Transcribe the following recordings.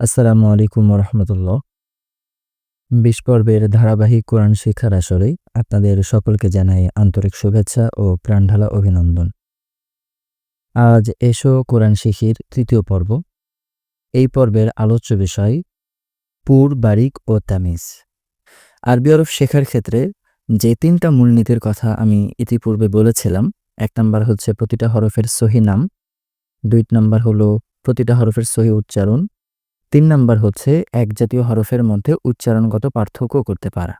আসসালামু আলাইকুম রহমতুল্লাহ বিশ পর্বের ধারাবাহিক কোরআন শিক্ষার আসরে আপনাদের সকলকে জানাই আন্তরিক শুভেচ্ছা ও প্রাণঢালা অভিনন্দন। আজ এসো কোরআন শিখির তৃতীয় পর্ব। এই পর্বের আলোচ্য বিষয়, পুর, বারিক ও তামিজ। আরবি আরব শেখার ক্ষেত্রে যে তিনটা মূলনীতির কথা আমি ইতিপূর্বে বলেছিলাম, এক নম্বর হচ্ছে প্রতিটা হরফের সহি নাম, দুই নম্বর হলো প্রতিটা হরফের সহি উচ্চারণ তিন নাম্বার হচ্ছে, এক জাতীয় হরফের মধ্যে উচ্চারণগত পার্থক্য করতে পারা।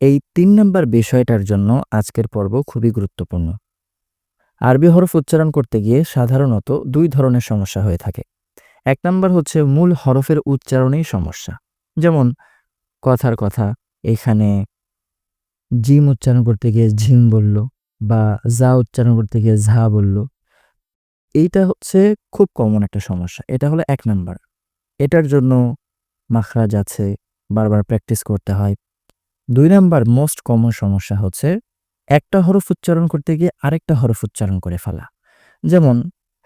এই তিন নাম্বার বিষয়টার জন্য আজকের পর্ব খুবই গুরুত্বপূর্ণ। আরবি হরফ উচ্চারণ করতে গিয়ে সাধারণত দুই ধরনের সমস্যা হয়ে থাকে। এক নাম্বার হচ্ছে, মূল হরফের উচ্চারণেই সমস্যা। যেমন, কথার কথা, এখানে জিম উচ্চারণ করতে গিয়ে ঝিম বলল বা যা উচ্চারণ করতে গিয়ে ঝা বলল। এইটা হচ্ছে খুব কমন একটা সমস্যা। এটা হলো এক নাম্বার। এটার জন্য মাখরাজ আছে, বারবার প্র্যাকটিস করতে হয়। দুই নাম্বার মোস্ট কমন সমস্যা হচ্ছে, একটা হরফ উচ্চারণ করতে গিয়ে আরেকটা হরফ উচ্চারণ করে ফেলা। যেমন,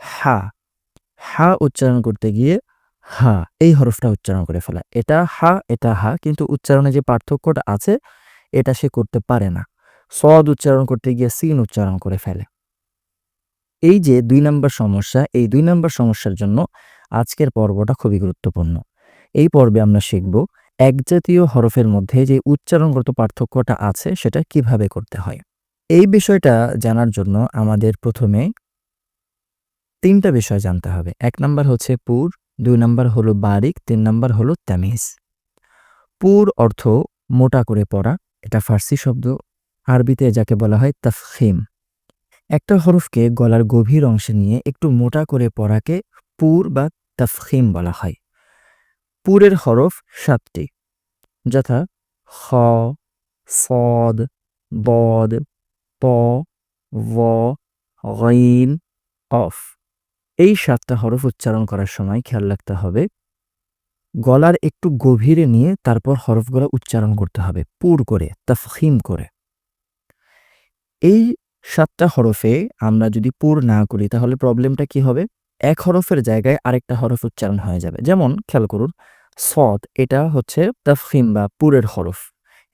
হা হা উচ্চারণ করতে গিয়ে হা, এই হরফটা উচ্চারণ করে ফেলা। এটা হা এটা হা, কিন্তু উচ্চারণে যে পার্থক্যটা আছে, এটা সে করতে পারে না। সদ উচ্চারণ করতে গিয়ে সিন উচ্চারণ করে ফেলে। এই যে দুই নম্বর সমস্যা, এই দুই নম্বর সমস্যার জন্য আজকের পর্বটা খুবই গুরুত্বপূর্ণ। এই পর্বে আমরা শিখব একজাতীয় হরফের মধ্যে যে উচ্চারণগত পার্থক্যটা আছে সেটা কীভাবে করতে হয়। এই বিষয়টা জানার জন্য আমাদের প্রথমে তিনটা বিষয় জানতে হবে। এক নাম্বার হচ্ছে পুর, দুই নাম্বার হলো বারিক, তিন নাম্বার হলো তামিজ। পুর অর্থ মোটা করে পড়া, এটা ফার্সি শব্দ, আরবিতে যাকে বলা হয় তাফখিম। একটা হরফকে গলার গভীর অংশে নিয়ে একটু মোটা করে পড়াকে পুর বা তাফখিম বলা হয়। পুরের হরফ সাতটি, যথা খ, সদ, বদ, প ভ অফ। এই সাতটা হরফ উচ্চারণ করার সময় খেয়াল রাখতে হবে, গলার একটু গভীরে নিয়ে তারপর হরফগুলো উচ্চারণ করতে হবে, পুর করে, তাফখিম করে। এই সাতটা হরফে আমরা যদি পুর না করি তাহলে প্রবলেমটা কি হবে? এক হরফের জায়গায় আরেকটা হরফ উচ্চারণ হয়ে যাবে। যেমন, খেয়াল করুন, সদ, এটা হচ্ছে তাফহিম বা পুরের হরফ।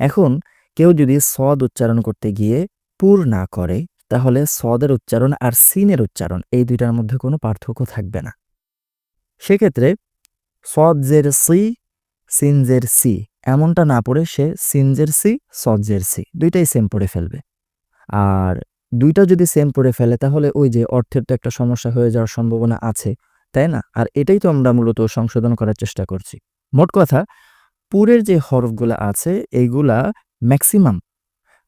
এখন কেউ যদি সদ উচ্চারণ করতে গিয়ে পুর না করে, তাহলে সদের উচ্চারণ আর সিনের উচ্চারণ, এই দুইটার মধ্যে কোনো পার্থক্য থাকবে না। সেক্ষেত্রে সদ জের সি সিনজের সি, এমনটা না পড়ে সে সিনজের সি সজ্জের সি, দুইটাই সেম পড়ে ফেলবে। আর দুইটা যদি সেম পড়ে ফেলে, তাহলে ওই যে অর্থের তো একটা সমস্যা হয়ে যাওয়ার সম্ভাবনা আছে, তাই না? আর এটাই তো আমরা মূলত সংশোধন করার চেষ্টা করছি। মোট কথা, পুরের যে হরফগুলো আছে এইগুলা ম্যাক্সিমাম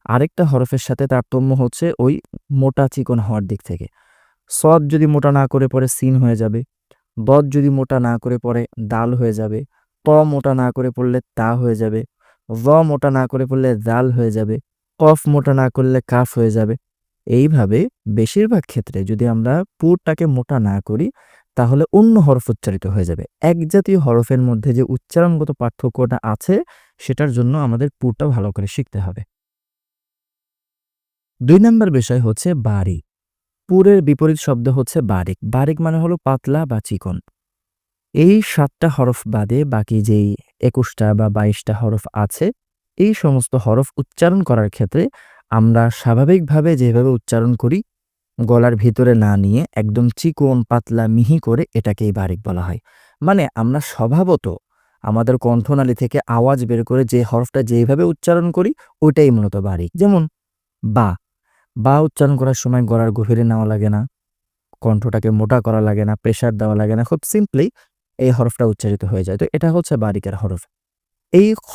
আরেকটা হরফের সাথে তারতম্য হচ্ছে ওই মোটা চিকন হওয়ার দিক থেকে। সদ যদি মোটা না করে পরে সিন হয়ে যাবে। বদ যদি মোটা না করে পরে দাল হয়ে যাবে। ত মোটা না করে পড়লে তা হয়ে যাবে। ভ মোটা না করে পড়লে দাল হয়ে যাবে। কফ মোটা না করলে কাফ হয়ে যাবে। এইভাবে বেশিরভাগ ক্ষেত্রে যদি আমরা পুরটাকে মোটা না করি, তাহলে অন্য হরফ উচ্চারিত হয়ে যাবে। এক জাতীয় হরফের মধ্যে যে উচ্চারণগত পার্থক্যটা আছে, সেটার জন্য আমাদের পুরটা ভালো করে শিখতে হবে। দুই নম্বর বিষয় হচ্ছে বাড়ি পুরের বিপরীত শব্দ হচ্ছে বারিক। বারিক মানে হলো পাতলা বা চিকন। এই সাতটা হরফ বাদে বাকি যেই একুশটা বা বাইশটা হরফ আছে, এই সমস্ত হরফ উচ্চারণ করার ক্ষেত্রে আমরা স্বাভাবিকভাবে যেভাবে উচ্চারণ করি, গলার ভিতরে না নিয়ে একদম চিকন, পাতলা, মিহি করে এটাকেই বারিক বলা হয়। মানে আমরা স্বভাবত আমাদের কণ্ঠনালী থেকে আওয়াজ বের করে যে হরফটা যেভাবে উচ্চারণ করি, ওইটাই মূলত বারিক। যেমন বা বা উচ্চারণ করার সময় গলার গভীরে নেওয়া লাগে না, কণ্ঠটাকে মোটা করা লাগে না প্রেশার দেওয়া লাগে না, খুব সিম্পলি এই হরফটা উচ্চারিত হয়ে যায়। তো এটা হচ্ছে বারিকের হরফ। এই খ,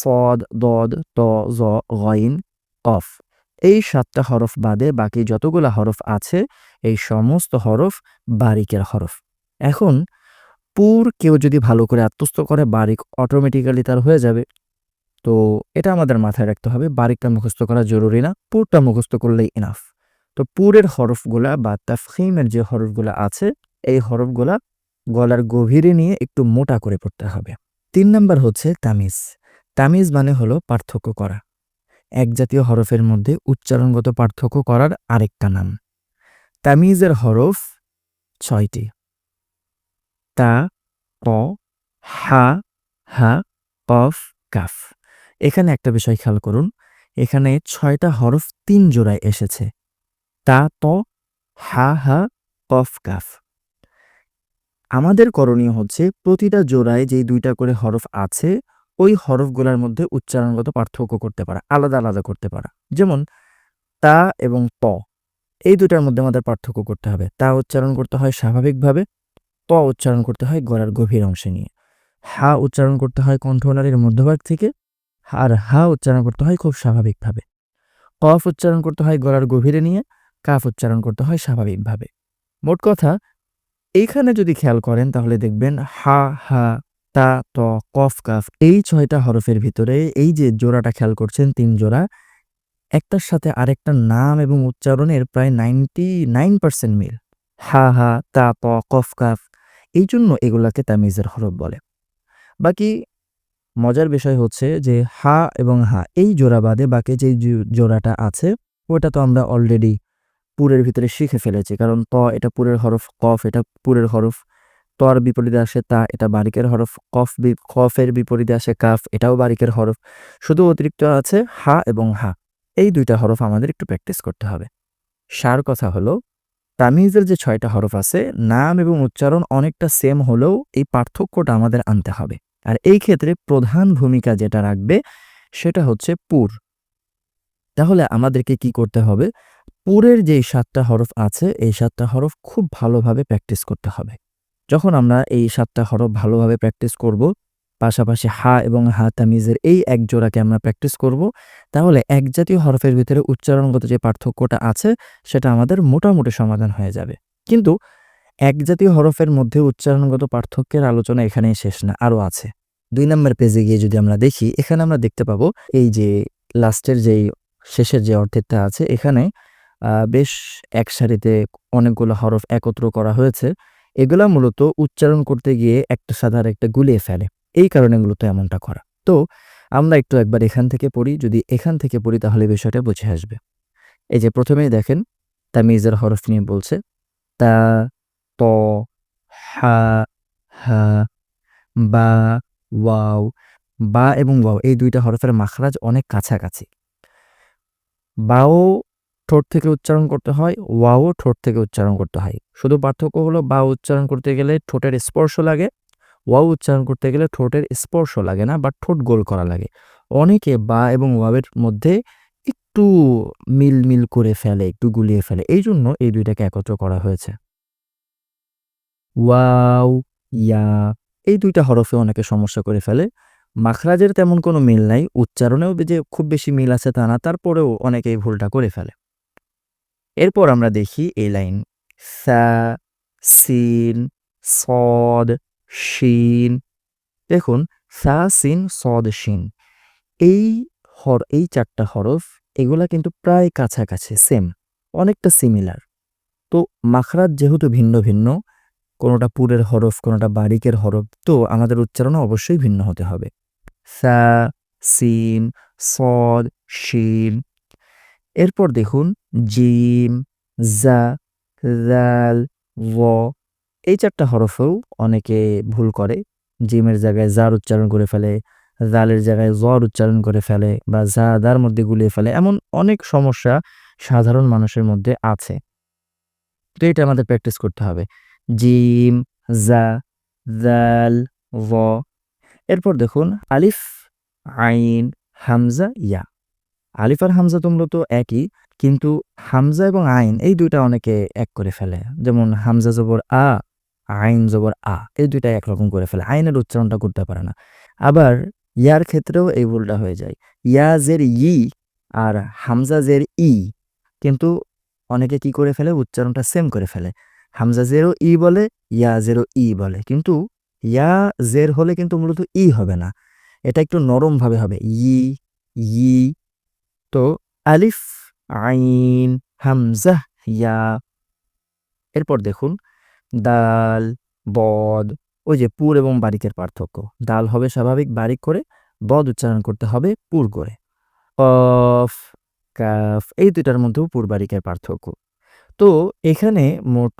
সদ, দদ, ত, জ গইন অফ। এই সাতটা হরফ বাদে বাকি যতগুলো হরফ আছে, এই সমস্ত হরফ বারিকের হরফ। এখন, পুর কেউ যদি ভালো করে আত্মস্থ করে, বারিক অটোমেটিক্যালি তার হয়ে যাবে। তো এটা আমাদের মাথায় রাখতে হবে, বারিকটা মুখস্থ করা জরুরি না, পুরটা মুখস্থ করলেই ইনাফ তো পুরের হরফগুলা বা তাফহিমের যে হরফগুলা আছে, এই হরফগুলা গলার গভীরে নিয়ে একটু মোটা করে পড়তে হবে। তিন নাম্বার হচ্ছে তামিজ। তামিজ মানে হলো পার্থক্য করা। এক জাতীয় হরফের মধ্যে উচ্চারণগত পার্থক্য করার আরেকটা নাম তামিজের হরফ ছয়টি। তা প হা হা, কফ, কাফ। এখানে একটা বিষয় খেয়াল করুন, এখানে ছয়টা হরফ তিন জোড়ায় এসেছে। তা, ত, হা হা, কফ, কাফ। আমাদের করণীয় হচ্ছে প্রতিটা জোড়ায় যেই দুইটা করে হরফ আছে ওই হরফগুলোর মধ্যে উচ্চারণগত পার্থক্য করতে পারা, আলাদা আলাদা করতে পারা। যেমন, তা এবং ত এই দুটার মধ্যে আমাদের পার্থক্য করতে হবে। তা উচ্চারণ করতে হয় স্বাভাবিকভাবে ত উচ্চারণ করতে হয় গলার গভীর অংশে নিয়ে। হা উচ্চারণ করতে হয় কণ্ঠনালীর মধ্যভাগ থেকে, আর হা উচ্চারণ করতে হয় খুব স্বাভাবিকভাবে। কফ উচ্চারণ করতে হয় গলার গভীরে নিয়ে, কাফ উচ্চারণ করতে হয় স্বাভাবিকভাবে। মোট কথা, এইখানে যদি খেয়াল করেন তাহলে দেখবেন হা হা তা, ত কফ কাফ এই ছয়টা হরফের ভিতরে এই যে জোড়াটা খেয়াল করছেন, তিন জোড়া, একটার সাথে আরেকটা নাম এবং উচ্চারণের প্রায় নাইনটি নাইন পার্সেন্ট মিল। হা হা, তা প কফ কাফ এই জন্য এগুলাকে তামিজের হরফ বলে। বাকি মজার বিষয় হচ্ছে যে হা এবং হা, এই জোড়া বাদে বাকি যে জোড়াটা আছে, ওটা তো আমরা অলরেডি পুরের ভিতরে শিখে ফেলেছি, কারণ ত এটা পুরের হরফ কফ এটা পুরের হরফ তর বিপরীতে আসে তা, এটা বারিকের হরফ, কফ বি- কফের বিপরীতে আসে কাফ, এটাও বারিকের হরফ। শুধু অতিরিক্ত আছে হা এবং হা, এই দুইটা হরফ আমাদের একটু প্র্যাকটিস করতে হবে। সার কথা হলো, তামিজের যে ছয়টা হরফ আছে, নাম এবং উচ্চারণ অনেকটা সেম হলেও এই পার্থক্যটা আমাদের আনতে হবে। আর এই ক্ষেত্রে প্রধান ভূমিকা যেটা রাখবে, সেটা হচ্ছে পুর। তাহলে আমাদেরকে কি করতে হবে? পুরের যে সাতটা হরফ আছে, এই সাতটা হরফ খুব ভালোভাবে প্র্যাকটিস করতে হবে। যখন আমরা এই সাতটা হরফ ভালোভাবে প্র্যাকটিস করব, পাশাপাশি হা এবং হা তামিজের এই এক জোড়াকে আমরা প্র্যাকটিস করব, তাহলে এক জাতীয় হরফের ভিতরে উচ্চারণগত যে পার্থক্যটা আছে, সেটা আমাদের মোটামুটি সমাধান হয়ে যাবে। কিন্তু এক জাতীয় হরফের মধ্যে উচ্চারণগত পার্থক্যের আলোচনা এখানেই শেষ না, আরও আছে। দুই নম্বর পেজে গিয়ে যদি আমরা দেখি, এখানে আমরা দেখতে পাবো এই যে লাস্টের যেই শেষের যে অর্ধেকটা আছে, এখানে বেশ এক সারিতে অনেকগুলো হরফ একত্র করা হয়েছে। এগুলা মূলত উচ্চারণ করতে গিয়ে একটা সাথে আর একটা গুলিয়ে ফেলে। এই কারণে মূলত এমনটা করা। তো, আমরা একটু একবার এখান থেকে পড়ি। যদি এখান থেকে পড়ি, তাহলে বিষয়টা বুঝে আসবে। এই যে প্রথমেই দেখেন তা তামিজের হরফ নিয়ে বলছে, তা, ত, হা হা, বা, ওয়াও, বা এবং ওয়াও, এই দুইটা হরফের মাখরাজ অনেক কাছাকাছি। বাও ঠোঁট থেকে উচ্চারণ করতে হয়, ওয়াও ঠোঁট থেকে উচ্চারণ করতে হয়। শুধু পার্থক্য হলো বা উচ্চারণ করতে গেলে ঠোঁটের স্পর্শ লাগে, ওয়াও উচ্চারণ করতে গেলে ঠোঁটের স্পর্শ লাগে না বা ঠোঁট গোল করা লাগে। অনেকে বা এবং ওয়াওয়ের মধ্যে একটু মিল মিল করে ফেলে, একটু গুলিয়ে ফেলে, এই জন্য এই দুইটাকে একত্র করা হয়েছে। ওয়াও, ইয়া, এই দুইটা হরফে অনেকে সমস্যা করে ফেলে। মাখরাজের তেমন কোনো মিল নাই, উচ্চারণেও যে খুব বেশি মিল আছে তা না, তারপরেও অনেকে ভুলটা করে ফেলে। এরপর আমরা দেখি এই লাইন। সা, সিন, সদ, শিন। দেখুন, সা, সিন, সদ, শিন। এই হর, এই চারটা হরফ, এগুলা কিন্তু প্রায় কাছাকাছি সেম অনেকটা সিমিলার তো মাখরাজ যেহেতু ভিন্ন ভিন্ন, কোনোটা পুরের হরফ, কোনোটা বারিকের হরফ, তো আমাদের উচ্চারণ অবশ্যই ভিন্ন হতে হবে। সা, সিন, সদ, শিন। এরপর দেখুন জিম জা জাল ও এই চারটা হরফেও অনেকে ভুল করে। জিমের জায়গায় জার উচ্চারণ করে ফেলে জালের জায়গায় জর উচ্চারণ করে ফেলে বা জা দার মধ্যে গুলিয়ে ফেলে এমন অনেক সমস্যা সাধারণ মানুষের মধ্যে আছে। তো এটা আমাদের প্র্যাকটিস করতে হবে। জিম জা জাল ও এরপর দেখুন, আলিফ, আইন, হামজা, ইয়া। আলিফ আর হামজা তোমরা তো একই। কিন্তু হামজা এবং আইন এই দুইটা অনেকে এক করে ফেলে। যেমন হামজা জবর আ, আইন জবর আ, এই দুইটা একরকম করে ফেলে। আইনের উচ্চারণটা করতে পারে না। আবার ইয়ার ক্ষেত্রেও এই ভুলটা হয়ে যায়। ইয়া জের ই আর হামজা জের ই কিন্তু অনেকে কি করে ফেলে? উচ্চারণটা সেম করে ফেলে। হামজা জেরও ই বলে, ইয়া জেরও ই বলে। কিন্তু ইয়া জের হলে কিন্তু মূলত ই হবে না। এটা একটু নরমভাবে হবে। ই ই, তো আলিফ আইন, হামজাহ, ইয়া। এরপর দেখুন, দাল, বদ, ওই যে পুর এবং বারিকের পার্থক্য। দাল হবে স্বাভাবিক বারিক করে, বদ উচ্চারণ করতে হবে পুর করে। কফ, কাফ, এই দুটার মধ্যেও পুর বারিকের পার্থক্য। তো এখানে মোট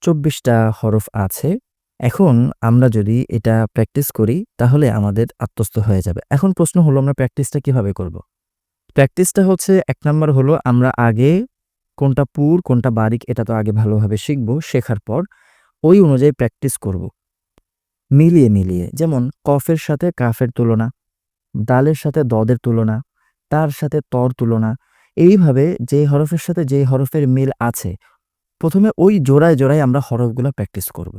চব্বিশটা হরফ আছে। এখন আমরা যদি এটা প্র্যাকটিস করি, তাহলে আমাদের আত্মস্থ হয়ে যাবে। এখন প্রশ্ন হলো, আমরা প্র্যাকটিসটা কীভাবে করব? প্র্যাকটিসটা হচ্ছে এক নাম্বার হলো আমরা আগে কোনটা পুর, কোনটা বারিক, এটা তো আগে ভালোভাবে শিখব, শেখার পর ওই অনুযায়ী প্র্যাকটিস করব। মিলিয়ে মিলিয়ে, যেমন কফের সাথে কাফের তুলনা, ডালের সাথে দদের তুলনা, তার সাথে তর তুলনা, এইভাবে যে হরফের সাথে যে হরফের মিল আছে, প্রথমে ওই জোড়ায় জোড়ায় আমরা হরফগুলো প্র্যাকটিস করব।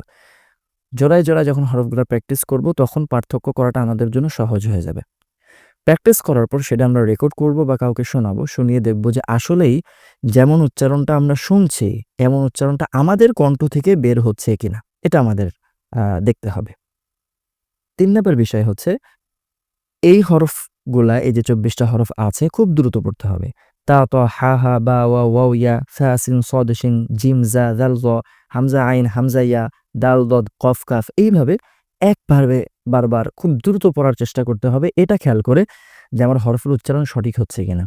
জোড়ায় জোড়ায় যখন হরফগুলো প্র্যাকটিস করব, তখন পার্থক্য করাটা আমাদের জন্য সহজ হয়ে যাবে। প্র্যাকটিস করার পর সেটা আমরা রেকর্ড করব বা কাউকে শোনাবো, শুনিয়ে দেখব যে আসলেই যেমন উচ্চারণটা আমরা শুনছি, এমন উচ্চারণটা আমাদের কণ্ঠ থেকে বের হচ্ছে কিনা, এটা আমাদের দেখতে হবে। তিন নম্বর বিষয় হচ্ছে, এই হরফগুলা, এই যে চব্বিশটা হরফ আছে, খুব দ্রুত পড়তে হবে। তা, ত, হা হা, বা, ওয়া, ওয়াও, ইয়া ফা সিন, সদ, সিন, জিম, জা দাল হামজা, আইন, হামজা, ইয়া, দাল, দদ, কফ, কাফ, এইভাবে একবারে বারবার খুব দ্রুত পড়ার চেষ্টা করতে হবে, এটা খেয়াল করে যে আমার হরফের উচ্চারণ সঠিক হচ্ছে কিনা।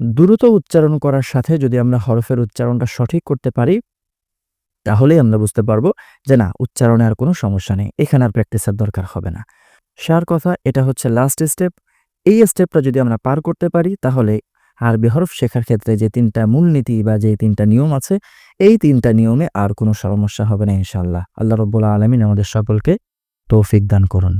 দ্রুত উচ্চারণ করার সাথে যদি আমরা হরফের উচ্চারণটা সঠিক করতে পারি, তাহলেই আমরা বুঝতে পারব যে না, উচ্চারণে আর কোনো সমস্যা নেই, এখানে আর প্র্যাকটিসের দরকার হবে না। সার কথা, এটা হচ্ছে লাস্ট স্টেপ এই স্টেপটা যদি আমরা পার করতে পারি, তাহলে আরবি হরফ শেখার ক্ষেত্রে যে তিনটা মূলনীতি বা যে তিনটা নিয়ম আছে, এই তিনটা নিয়মে আর কোনো সমস্যা হবে না ইনশাল্লাহ আল্লাহ রব্বুল আলমিন আমাদের সকলকে তৌফিক দান করুন।